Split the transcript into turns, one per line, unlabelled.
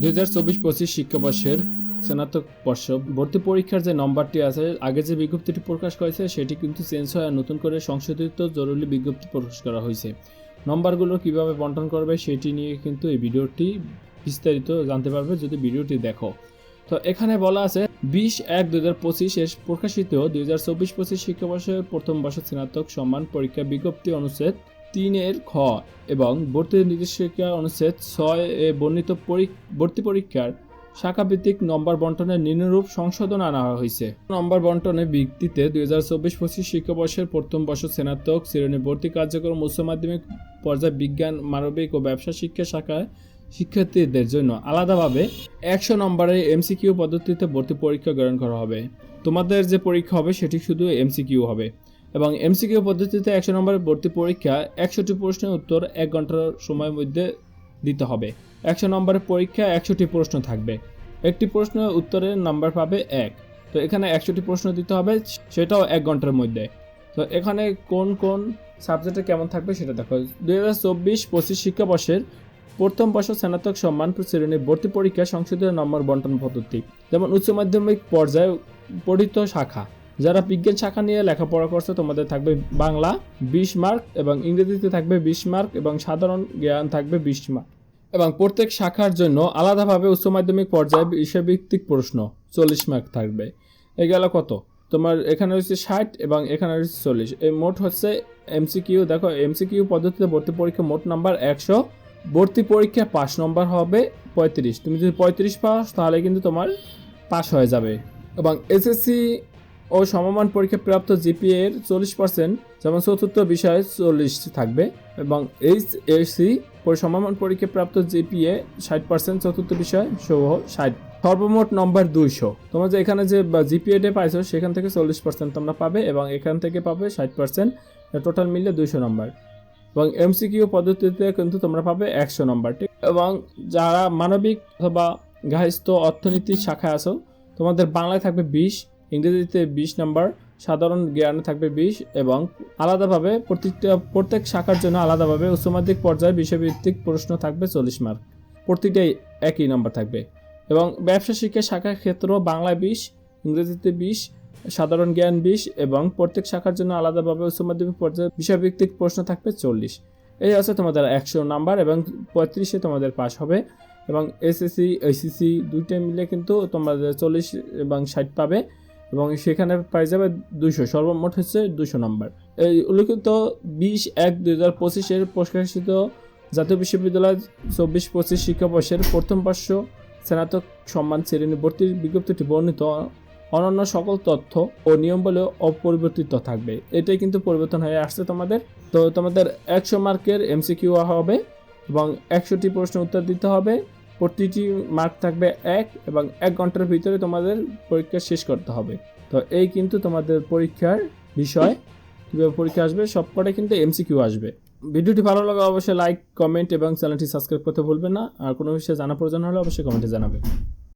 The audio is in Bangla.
দুই হাজার চব্বিশ পঁচিশ শিক্ষাবর্ষের স্নাতক বর্ষ ভর্তি পরীক্ষার যে নম্বরটি আছে, আগে যে বিজ্ঞপ্তিটি প্রকাশ করেছে, সেটি কিন্তু চেঞ্জ হয়ে নতুন করে সংশোধিত জরুরি বিজ্ঞপ্তি প্রকাশ করা হয়েছে। নম্বরগুলো কীভাবে বন্টন করবে সেটি নিয়ে কিন্তু এই ভিডিওটি বিস্তারিত জানতে পারবে যদি ভিডিওটি দেখো। তো এখানে বলা আছে, বিশ এক দুই হাজার পঁচিশে প্রকাশিত দুই হাজার চব্বিশ পঁচিশ শিক্ষাবর্ষের প্রথম বর্ষ স্নাতক সম্মান পরীক্ষা বিজ্ঞপ্তি অনুচ্ছেদ তিনের খ এবং ভর্তি নির্দেশিকা অনুচ্ছেদ ছয় এ বর্ণিত ভর্তি পরীক্ষার শাখাভিত্তিক নম্বর বন্টনের নিম্নরূপ সংশোধন আনা হয়েছে। নম্বর বন্টনের ভিত্তিতে দুই হাজার চব্বিশ পঁচিশ শিক্ষাবর্ষের প্রথম বর্ষ স্নাতক শ্রেণি ভর্তি কার্যক্রম উচ্চ মাধ্যমিক পর্যায়ে বিজ্ঞান, মানবিক ও ব্যবসা শিক্ষা শাখায় শিক্ষার্থীদের জন্য আলাদাভাবে একশো নম্বরের এমসিকিউ পদ্ধতিতে ভর্তি পরীক্ষা গ্রহণ করা হবে। তোমাদের যে পরীক্ষা হবে সেটি শুধু এমসিকিউ হবে। এবং এমসিকিউ পদ্ধতিতে একশো নম্বরের ভর্তি পরীক্ষা একশোটি প্রশ্নের উত্তর এক ঘণ্টার সময়ের মধ্যে দিতে হবে। একশো নম্বরের পরীক্ষা একশোটি প্রশ্ন থাকবে। একটি প্রশ্ন উত্তরের নাম্বার পাবে এক। তো এখানে একশোটি প্রশ্ন দিতে হবে, সেটাও এক ঘণ্টার মধ্যে। তো এখানে কোন কোন সাবজেক্টে কেমন থাকবে সেটা দেখো। দুই হাজার চব্বিশ পঁচিশ শিক্ষাবর্ষের প্রথম বর্ষ স্নাতক সম্মান শ্রেণির ভর্তি পরীক্ষা সংশোধিত নম্বর বন্টন পদ্ধতি। যেমন উচ্চ মাধ্যমিক পর্যায়ে পঠিত শাখা। যারা বিজ্ঞান শাখা নিয়ে লেখাপড়া করছে, তোমাদের থাকবে বাংলা বিশ মার্ক এবং ইংরেজিতে থাকবে বিশ মার্ক এবং সাধারণ জ্ঞান থাকবে বিশ মার্ক। এবং প্রত্যেক শাখার জন্য আলাদাভাবে উচ্চ মাধ্যমিক পর্যায়ে বিষয়ভিত্তিক প্রশ্ন চল্লিশ মার্ক থাকবে। এ গেল কত? তোমার এখানে হচ্ছে ষাট এবং এখানে হচ্ছে চল্লিশ। এই মোট হচ্ছে এমসিকিউ। দেখো, এমসিকিউ পদ্ধতিতে ভর্তি পরীক্ষা মোট নাম্বার একশো। ভর্তি পরীক্ষা পাঁচ নম্বর হবে পঁয়ত্রিশ। তুমি যদি পঁয়ত্রিশ পাস, তাহলে কিন্তু তোমার পাস হয়ে যাবে। এবং এসএসসি ও সমমান পরীক্ষা প্রাপ্ত জিপিএ এর চল্লিশ পার্সেন্ট যেমন চতুর্থ বিষয়ে চল্লিশ থাকবে, এবং এইচ এসি সমমান পরীক্ষা প্রাপ্ত জিপিএ ষাট পার্সেন্ট চতুর্থ বিষয় সহ ষাট। সর্বমোট নম্বর দুইশো। তোমরা যে এখানে যে জিপিএডে পাইছো, সেখান থেকে চল্লিশ পার্সেন্ট তোমরা পাবে, এবং এখান থেকে পাবে ষাট পার্সেন্ট টোটাল মিললে দুইশো নম্বর এবং এমসিকিউ পদ্ধতিতে কিন্তু তোমরা পাবে একশো নম্বর ঠিক? এবং যারা মানবিক অথবা গাহিস্থ অর্থনীতি শাখায় আছো, তোমাদের বাংলায় থাকবে বিশ ইংরেজিতে বিশ নাম্বার, সাধারণ জ্ঞানে থাকবে বিশ এবং আলাদাভাবে প্রত্যেকটা প্রত্যেক শাখার জন্য আলাদাভাবে উচ্চমাধ্যমিক পর্যায়ে বিষয়ভিত্তিক প্রশ্ন থাকবে চল্লিশ মার্ক। প্রতিটাই একই নম্বর থাকবে এবং ব্যবসা শিক্ষা শাখার ক্ষেত্রেও বাংলা বিশ, ইংরেজিতে বিশ, সাধারণ জ্ঞান বিশ এবং প্রত্যেক শাখার জন্য আলাদাভাবে উচ্চ মাধ্যমিক পর্যায়ে বিষয়ভিত্তিক প্রশ্ন থাকবে চল্লিশ। এই আছে তোমাদের একশো নাম্বার এবং পঁয়ত্রিশে তোমাদের পাস হবে এবং এসএসসি, এইচএসসি দুইটা মিলে কিন্তু তোমাদের চল্লিশ এবং ষাট পাবে। এবং সেখানে পাই যাবে দুইশো, সর্বমোট হচ্ছে দুশো নম্বর। এই উল্লেখিত বিশ এক দুই হাজার পঁচিশের প্রকাশিত জাতীয় বিশ্ববিদ্যালয় চব্বিশ পঁচিশ শিক্ষাবর্ষের প্রথম বর্ষ স্নাতক সম্মান শ্রেণি ভর্তির বিজ্ঞপ্তিটি বর্ণিত অন্যান্য সকল তথ্য ও নিয়মবলে অপরিবর্তিত থাকবে। এটাই কিন্তু পরিবর্তন হয়ে আসছে তোমাদের। তো তোমাদের একশো মার্কের এমসিকিউ হবে এবং একশোটি প্রশ্ন উত্তর দিতে হবে। প্রতিটি মার্ক থাকবে এক এবং এক ঘণ্টার ভিতরে তোমাদের পরীক্ষা শেষ করতে হবে। তো এই কিন্তু তোমাদের পরীক্ষার বিষয়। কীভাবে পরীক্ষা আসবে সবকটাই কিন্তু এমসিকিউ আসবে। ভিডিওটি ভালো লাগে অবশ্যই লাইক কমেন্ট এবং চ্যানেলটি সাবস্ক্রাইব করতে ভুলবেন না। আর কোনো বিষয়ে জানা প্রয়োজন হলে অবশ্যই কমেন্টে জানাবে।